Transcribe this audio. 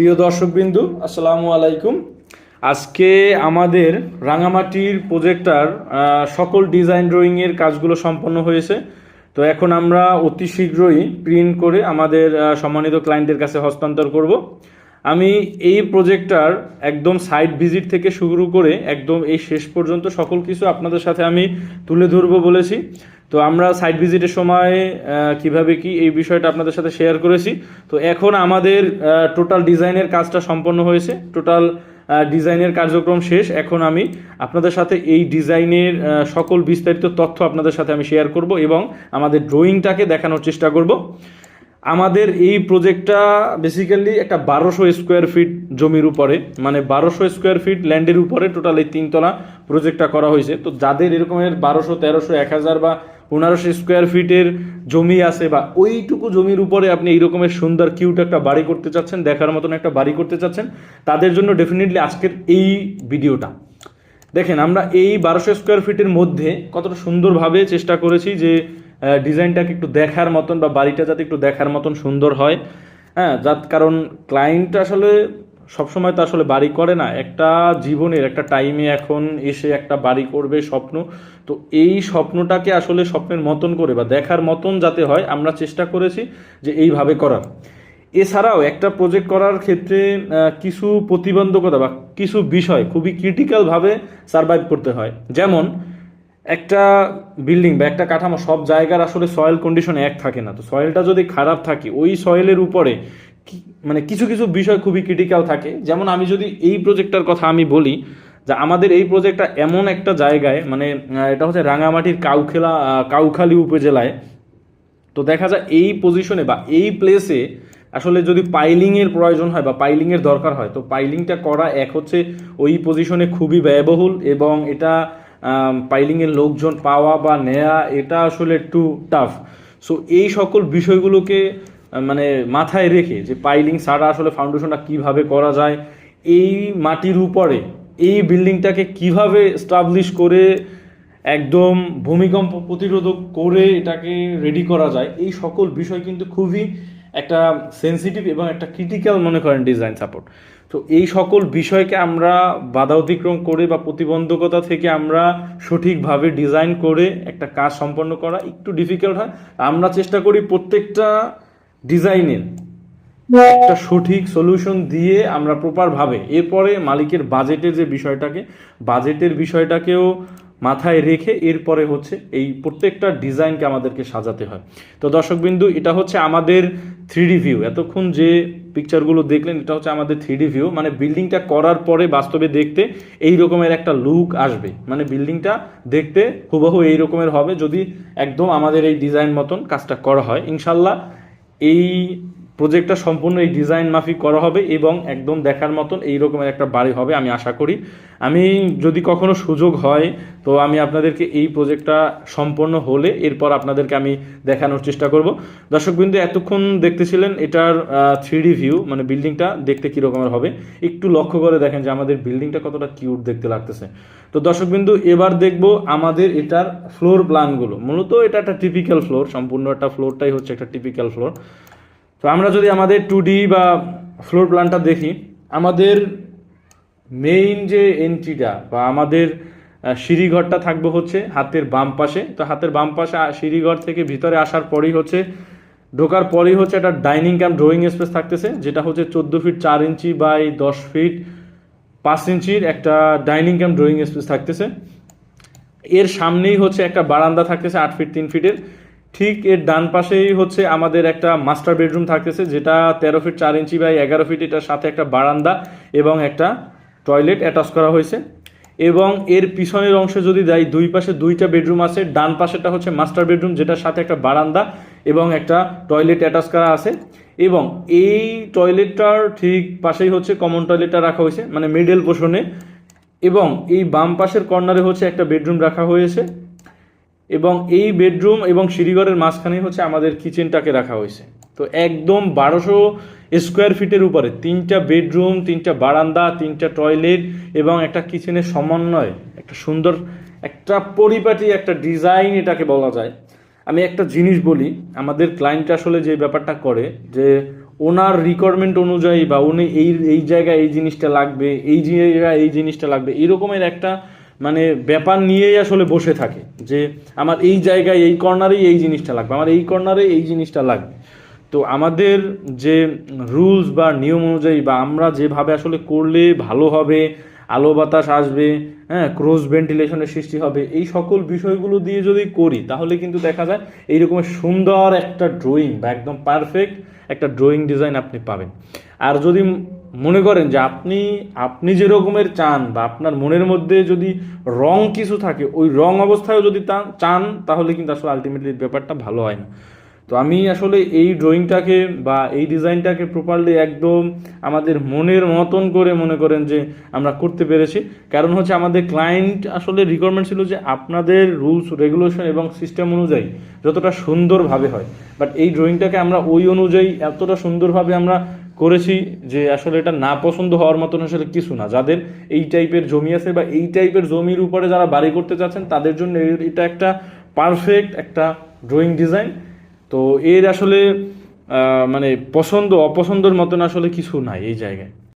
প্রিয় দর্শকবিন্দু, আসসালামু আলাইকুম। আজকে আমাদের রাঙামাটির প্রজেক্টার সকল ডিজাইন ড্রয়িংয়ের কাজগুলো সম্পন্ন হয়েছে। তো এখন আমরা অতি শীঘ্রই প্রিন্ট করে আমাদের সম্মানিত ক্লায়েন্টের কাছে হস্তান্তর করব। আমি এই প্রজেক্টটার একদম সাইট ভিজিট থেকে শুরু করে একদম এই শেষ পর্যন্ত সকল কিছু আপনাদের সাথে আমি তুলে ধরবো বলেছি। তো আমরা সাইট ভিজিটের সময় কীভাবে কি এই বিষয়টা আপনাদের সাথে শেয়ার করেছি। তো এখন আমাদের টোটাল ডিজাইনের কাজটা সম্পন্ন হয়েছে। টোটাল ডিজাইনের কার্যক্রম শেষ। এখন আমি আপনাদের সাথে এই ডিজাইনের সকল বিস্তারিত তথ্য আপনাদের সাথে আমি শেয়ার করব এবং আমাদের ড্রয়িংটাকে দেখানোর চেষ্টা করব। আমাদের এই প্রজেক্টটা বেসিক্যালি একটা বারোশো স্কোয়ার ফিট জমির উপরে মানে বারোশো স্কোয়ার ফিট ল্যান্ডের উপরে টোটাল এই তিনতলা প্রজেক্টটা করা হয়েছে। তো যাদের এরকমের বারোশো, তেরোশো, এক হাজার বা পনেরোশো স্কোয়ার ফিটের জমি আছে বা ওইটুকু জমির উপরে আপনি এই রকমের সুন্দর কিউট একটা বাড়ি করতে চাচ্ছেন, দেখার মতন একটা বাড়ি করতে চাচ্ছেন, তাদের জন্য ডেফিনেটলি আজকের এই ভিডিওটা দেখেন, আমরা এই বারোশো স্কোয়ার ফিটের মধ্যে কতটা সুন্দরভাবে চেষ্টা করেছি যে ডিজাইনটাকে একটু দেখার মতন বা বাড়িটা যাতে একটু দেখার মতন সুন্দর হয়। হ্যাঁ যার কারণ ক্লায়েন্ট আসলে সবসময় তো আসলে বাড়ি করে না, একটা জীবনের, একটা টাইমে এখন এসে একটা বাড়ি করবে স্বপ্ন। তো এই স্বপ্নটাকে আসলে স্বপ্নের মতন করে বা দেখার মতন যাতে হয়, আমরা চেষ্টা করেছি যে এইভাবে করার। এছাড়াও একটা প্রজেক্ট করার ক্ষেত্রে কিছু প্রতিবন্ধকতা বা কিছু বিষয় খুবই ক্রিটিক্যালভাবে সার্ভাইভ করতে হয়। যেমন, একটা বিল্ডিং বা একটা কাঠামো সব জায়গার আসলে সয়েল কন্ডিশন এক থাকে না। তো সয়েলটা যদি খারাপ থাকে, ওই সয়েলের উপরে মানে কিছু কিছু বিষয় খুবই ক্রিটিক্যাল থাকে। যেমন আমি যদি এই প্রজেক্টটার কথা আমি বলি, যে আমাদের এই প্রজেক্টটা এমন একটা জায়গায় মানে এটা হচ্ছে রাঙামাটির কাউখেলা কাউখালী উপজেলায়। তো দেখা যায় এই পজিশনে বা এই প্লেসে আসলে যদি পাইলিংয়ের প্রয়োজন হয় বা পাইলিংয়ের দরকার হয়, তো পাইলিংটা করা এক হচ্ছে ওই পজিশনে খুবই ব্যয়বহুল এবং এটা পাইলিংয়ের লোকজন পাওয়া বা নেয়া, এটা আসলে একটু টাফ সো এই সকল বিষয়গুলোকে মানে মাথায় রেখে যে পাইলিং ছাড়া আসলে ফাউন্ডেশনটা কীভাবে করা যায়, এই মাটির উপরে, এই বিল্ডিংটাকে কীভাবে স্টাবলিশ করে একদম ভূমিকম্প প্রতিরোধক করে এটাকে রেডি করা যায়, এই সকল বিষয় কিন্তু খুবই একটা সেন্সিটিভ এবং একটা ক্রিটিক্যাল মনে করেন ডিজাইন সাপোর্ট তো এই সকল বিষয়কে আমরা বাধা অতিক্রম করে বা প্রতিবন্ধকতা থেকে আমরা সঠিকভাবে ডিজাইন করে একটা কাজ সম্পন্ন করা একটু ডিফিকাল্ট হয়। আমরা চেষ্টা করি প্রত্যেকটা ডিজাইনের। একটা সঠিক সলিউশন দিয়ে আমরা প্রপারভাবে এরপরে মালিকের বাজেটের যে বিষয়টাকে বাজেটের বিষয়টাকেও মাথায় রেখে এরপরে হচ্ছে এই প্রত্যেকটা ডিজাইনকে আমাদেরকে সাজাতে হয়। তো দর্শকবিন্দু এটা হচ্ছে আমাদের থ্রি ভিউ এতক্ষণ যে পিকচারগুলো দেখলেন এটা হচ্ছে আমাদের থ্রি ভিউ মানে বিল্ডিংটা করার পরে বাস্তবে দেখতে এই রকমের একটা লুক আসবে। মানে বিল্ডিংটা দেখতে হুবহু এই রকমের হবে যদি একদম আমাদের এই ডিজাইন মতন কাজটা করা হয়। ইনশাল্লাহ এই প্রজেক্টটা সম্পূর্ণ এই ডিজাইন মাফিক করা হবে এবং একদম দেখার মতন এই রকমের একটা বাড়ি হবে, আমি আশা করি। আমি যদি কখনো সুযোগ হয়, তো আমি আপনাদেরকে এই প্রজেক্টটা সম্পন্ন হলে এরপর আপনাদেরকে আমি দেখানোর চেষ্টা করব। দর্শকবৃন্দ, এতক্ষণ দেখতেছিলেন এটার থ্রি ভিউ মানে বিল্ডিংটা দেখতে কীরকমের হবে। একটু লক্ষ্য করে দেখেন যে আমাদের বিল্ডিংটা কতটা কিউট দেখতে লাগতেছে। তো দর্শকবিন্দু, এবার দেখব আমাদের এটার ফ্লোর প্ল্যানগুলো মূলত এটা একটা টিপিক্যাল ফ্লোর সম্পূর্ণ একটা ফ্লোরটাই হচ্ছে একটা টিপিক্যাল ফ্লোর তো আমরা যদি আমাদের টু ডি বা ফ্লোর প্ল্যানটা দেখি, আমাদের মেইন যে এন্ট্রিটা বা আমাদের সিঁড়িঘরটা থাকবে হচ্ছে হাতের বাম পাশে। তো হাতের বাম পাশে সিঁড়িঘর থেকে ভিতরে আসার পরেই হচ্ছে, ঢোকার পরেই হচ্ছে একটা ডাইনিং ক্যাম্প ড্রয়িং স্পেস থাকতেছে, যেটা হচ্ছে চোদ্দ ফিট চার ইঞ্চি বাই দশ ফিট পাঁচ ইঞ্চির একটা ডাইনিং ক্যাম্প ড্রয়িং স্পেস থাকতেছে। এর সামনেই হচ্ছে একটা বারান্দা থাকতেছে আট ফিট তিন ফিটের ঠিক এর ডান পাশেই হচ্ছে আমাদের একটা মাস্টার বেডরুম থাকতেছে, যেটা তেরো ফিট চার ইঞ্চি বাই এগারো ফিট এটার সাথে একটা বারান্দা এবং একটা টয়লেট অ্যাটাচ করা হয়েছে। এবং এর পিছনের অংশে যদি যাই দুই পাশে দুইটা বেডরুম আছে, ডান পাশেটা হচ্ছে মাস্টার বেডরুম যেটার সাথে একটা বারান্দা এবং একটা টয়লেট অ্যাটাচ করা আছে। এবং এই টয়লেটটার ঠিক পাশেই হচ্ছে কমন টয়লেটটা রাখা হয়েছে মানে মিডল পোষণে এবং এই বাম পাশের কর্নারে হচ্ছে একটা বেডরুম রাখা হয়েছে। এবং এই বেডরুম এবং সিঁড়িঘরের মাঝখানে হচ্ছে আমাদের কিচেনটাকে রাখা হয়েছে। তো একদম বারোশো স্কোয়ার ফিটের উপরে তিনটা বেডরুম, তিনটা বারান্দা, তিনটা টয়লেট এবং একটা কিচেনের সমন্বয়, একটা সুন্দর, একটা পরিপাটি, একটা ডিজাইন এটাকে বলা যায়। আমি একটা জিনিস বলি, আমাদের ক্লায়েন্ট আসলে যে ব্যাপারটা করে যে ওনার রিকোয়ারমেন্ট অনুযায়ী বা উনি এই এই জায়গায় এই জিনিসটা লাগবে, এই জায়গায় এই জিনিসটা লাগবে, এরকমের একটা মানে ব্যাপার নিয়েই আসলে বসে থাকে যে আমার এই জায়গায় এই কর্নারেই এই জিনিসটা লাগবে, আমার এই কর্নারে এই জিনিসটা লাগবে। তো আমাদের যে রুলস বা নিয়ম অনুযায়ী বা আমরা যেভাবে আসলে করলে ভালো হবে আলো বাতাস আসবে হ্যাঁ ক্রস ভেন্টিলেশনের সৃষ্টি হবে, এই সকল বিষয়গুলো দিয়ে যদি করি, তাহলে কিন্তু দেখা যায় এইরকমের সুন্দর একটা ড্রয়িং বা একদম পারফেক্ট একটা ড্রয়িং ডিজাইন আপনি পাবেন। আর যদি মনে করেন যে আপনি আপনি যে রকমের চান বা আপনার মনের মধ্যে যদি রং কিছু থাকে, ওই রং অবস্থায়ও যদি চান, তাহলে কিন্তু আসলে আলটিমেটলি ব্যাপারটা ভালো হয় না। তো আমি আসলে এই ড্রয়িংটাকে বা এই ডিজাইনটাকে প্রপারলি একদম আমাদের মনের মতন করে মনে করেন যে আমরা করতে পেরেছি। কারণ হচ্ছে আমাদের ক্লায়েন্ট আসলে রিকোয়ারমেন্ট ছিল যে আপনাদের রুলস রেগুলেশন এবং সিস্টেম অনুযায়ী যতটা সুন্দরভাবে হয়। বাট এই ড্রয়িংটাকে আমরা ওই অনুযায়ী এতটা সুন্দরভাবে আমরা করেছি যে আসলে এটা না পছন্দ হওয়ার মতন আসলে কিছু না। যাদের এই টাইপের জমি আছে বা এই টাইপের জমির উপরে যারা বাড়ি করতে চাচ্ছেন, তাদের জন্য এটা একটা পারফেক্ট একটা ড্রয়িং ডিজাইন তো এর আসলে মানে পছন্দ অপছন্দর মতন আসলে কিছু নাই এই জায়গায়।